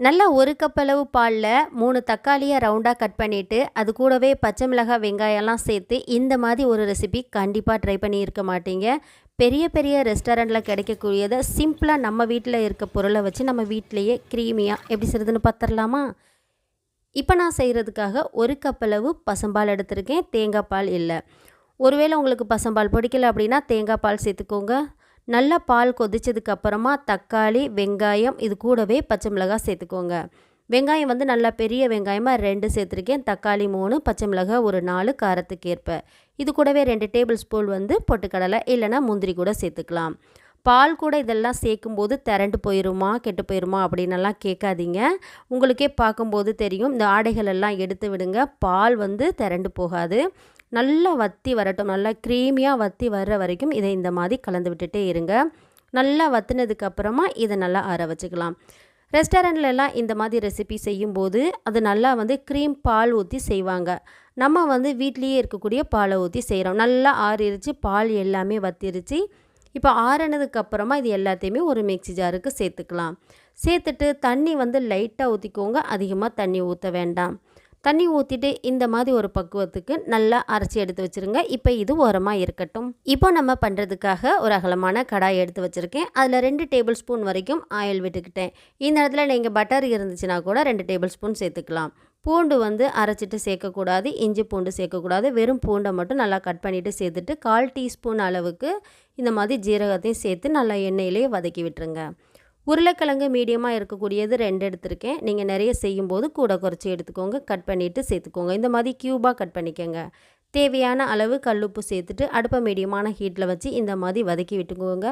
நல்லா ஒரு கப் அளவு பாலில் மூணு தக்காளியை ரவுண்டாக கட் பண்ணிவிட்டு அது கூடவே பச்சை மிளகாய் வெங்காயம்லாம் சேர்த்து இந்த மாதிரி ஒரு ரெசிபி கண்டிப்பாக ட்ரை பண்ணியிருக்க மாட்டீங்க. பெரிய பெரிய ரெஸ்டாரண்ட்டில் கிடைக்கக்கூடியதை சிம்பிளாக நம்ம வீட்டில் இருக்க பொருளை வச்சு நம்ம வீட்டிலையே க்ரீமியாக எப்படி செய்யுதுன்னு பார்த்துடலாமா இப்போ நான் செய்கிறதுக்காக ஒரு கப் அளவு பசம்பால் எடுத்திருக்கேன். தேங்காய் பால் இல்லை. ஒருவேளை உங்களுக்கு பசம்பால் பிடிக்கல அப்படின்னா தேங்காய் பால் சேர்த்துக்கோங்க. நல்லா பால் கொதிச்சதுக்கு அப்புறமா தக்காளி வெங்காயம் இது கூடவே பச்சை மிளகாய் சேர்த்துக்கோங்க. வெங்காயம் வந்து நல்லா பெரிய வெங்காயமாக ரெண்டு சேர்த்துருக்கேன். தக்காளி மூணு பச்சை மிளகாய் ஒரு நாலு காரத்துக்கு ஏற்ப. இது கூடவே ரெண்டு டேபிள் ஸ்பூன் வந்து பொட்டுக்கடலை இல்லைனா முந்திரி கூட சேர்த்துக்கலாம். பால் கூட இதெல்லாம் சேர்க்கும்போது திரண்டு போயிடுமா கெட்டு போயிடுமா அப்படின்னலாம் கேட்காதீங்க. உங்களுக்கே பார்க்கும்போது தெரியும். இந்த ஆடைகள் எல்லாம் எடுத்து விடுங்க. பால் வந்து திரண்டு போகாது. நல்லா வற்றி வரட்டும். நல்லா க்ரீமியாக வத்தி வர்ற வரைக்கும் இதை இந்த மாதிரி கலந்து விட்டுட்டே இருங்க. நல்லா வத்தினதுக்கப்புறமா இதை நல்லா ஆற வச்சுக்கலாம். ரெஸ்டாரண்ட்லலாம் இந்த மாதிரி ரெசிபி செய்யும்போது அது நல்லா வந்து க்ரீம் பால் ஊற்றி செய்வாங்க. நம்ம வந்து வீட்லேயே இருக்கக்கூடிய பாலை ஊற்றி செய்கிறோம் நல்லா ஆறிருச்சு பால் எல்லாமே வத்திருச்சு. இப்போ ஆறினதுக்கு அப்புறமா இது எல்லாத்தையுமே ஒரு மிக்சி ஜாருக்கு சேர்த்துக்கலாம். சேர்த்துட்டு தண்ணி வந்து லைட்டாக ஊற்றிக்கோங்க அதிகமாக தண்ணி ஊற்ற வேண்டாம். தண்ணி ஊற்றிட்டு இந்த மாதிரி ஒரு பக்குவத்துக்கு நல்லா அரைச்சி எடுத்து வச்சுருங்க. இப்போ இது ஓரமாக இருக்கட்டும். இப்போ நம்ம பண்ணுறதுக்காக ஒரு அகலமான கடாய் எடுத்து வச்சுருக்கேன். அதில் ரெண்டு டேபிள் ஸ்பூன் வரைக்கும் ஆயில் விட்டுக்கிட்டேன். இந்த இடத்துல நீங்கள் பட்டர் இருந்துச்சுன்னா கூட ரெண்டு டேபிள் ஸ்பூன் சேர்த்துக்கலாம். பூண்டு வந்து அரைச்சிட்டு சேர்க்கக்கூடாது. இஞ்சி பூண்டு சேர்க்கக்கூடாது. வெறும் பூண்டை மட்டும் நல்லா கட் பண்ணிவிட்டு சேர்த்துட்டு கால் டீஸ்பூன் அளவுக்கு இந்த மாதிரி ஜீரகத்தையும் சேர்த்து நல்லா எண்ணெயிலே வதக்கி விட்டுருங்க. உருளைக்கிழங்கு மீடியமாக இருக்கக்கூடியது ரெண்டு எடுத்திருக்கேன். நீங்கள் நிறைய செய்யும்போது கூட குறைச்சி எடுத்துக்கோங்க. கட் பண்ணிவிட்டு சேர்த்துக்கோங்க. இந்த மாதிரி க்யூபாக கட் பண்ணிக்கோங்க. தேவையான அளவு கல்லுப்பு சேர்த்துட்டு அடுப்பை மீடியமான ஹீட்டில் வச்சு இந்த மாதிரி வதக்கி விட்டுக்கோங்க.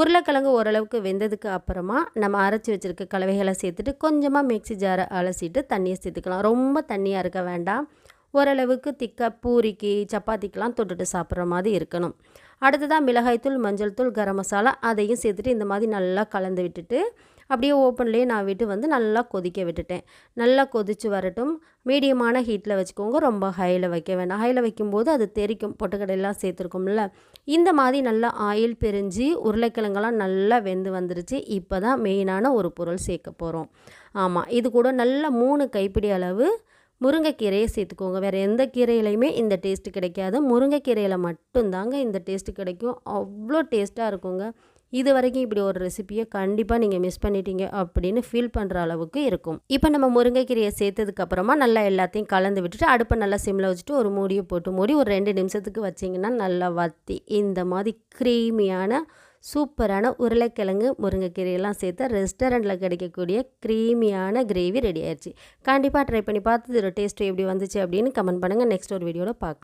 உருளைக்கிழங்கு ஓரளவுக்கு வெந்ததுக்கு அப்புறமா நம்ம அரைச்சி வச்சுருக்க கலவைகளை சேர்த்துட்டு கொஞ்சமாக மிக்சி ஜாரை அலசிட்டு தண்ணியை சேர்த்துக்கலாம். ரொம்ப தண்ணியாக இருக்க வேண்டாம். ஓரளவுக்கு திக்காக பூரிக்கு சப்பாத்திக்கெலாம் தொட்டுட்டு சாப்பிட்ற மாதிரி இருக்கணும். அடுத்ததாக மிளகாய்த்தூள் மஞ்சள் தூள் கரம் மசாலா அதையும் சேர்த்துட்டு இந்த மாதிரி நல்லா கலந்து விட்டுட்டு அப்படியே ஓப்பன்லேயே நான் விட்டு வந்து நல்லா கொதிக்க விட்டுட்டேன். நல்லா கொதித்து வரட்டும். மீடியமான ஹீட்டில் வச்சுக்கோங்க. ரொம்ப ஹையில் வைக்க வேண்டாம் ஹையில் வைக்கும்போது அது தெரிக்கும். பொட்டுக்கடையெல்லாம் சேர்த்துருக்கோம்ல. இந்த மாதிரி நல்லா ஆயில் பிரிஞ்சு உருளைக்கிழங்கெல்லாம் நல்லா வெந்து வந்துருச்சு. இப்போ தான் மெயினான ஒரு பொருள் சேர்க்க போகிறோம் ஆமாம் இது கூட நல்லா மூணு கைப்பிடி அளவு முருங்கைக்கீரையை சேர்த்துக்கோங்க. வேறு எந்த கீரையிலையுமே இந்த டேஸ்ட்டு கிடைக்காது. முருங்கைக்கீரையில் மட்டும்தாங்க இந்த டேஸ்ட்டு கிடைக்கும். அவ்வளோ டேஸ்ட்டாக இருக்குங்க. இது வரைக்கும் இப்படி ஒரு ரெசிப்பியை கண்டிப்பாக நீங்கள் மிஸ் பண்ணிட்டீங்க அப்படின்னு ஃபீல் பண்ணுற அளவுக்கு இருக்கும். இப்போ நம்ம முருங்கைக்கீரையை சேர்த்ததுக்கப்புறமா நல்லா எல்லாத்தையும் கலந்து விட்டுட்டு அடுப்பை நல்லா சிம்மில் வச்சுட்டு ஒரு மூடியை போட்டு மூடி ஒரு ரெண்டு நிமிஷத்துக்கு வச்சிங்கன்னா நல்லா வத்தி. இந்த மாதிரி க்ரீமியான சூப்பரான உருளைக்கிழங்கு முருங்கைக்கீரையெல்லாம் சேர்த்து ரெஸ்டாரண்ட்டில் கிடைக்கக்கூடிய க்ரீமியான கிரேவி ரெடி ஆயிடுச்சு. கண்டிப்பாக ட்ரை பண்ணி பார்த்து இதோட டேஸ்ட்டு எப்படி வந்துச்சு அப்படின்னு கமெண்ட் பண்ணுங்கள் நெக்ஸ்ட் ஒரு வீடியோவில் பார்க்கலாம்.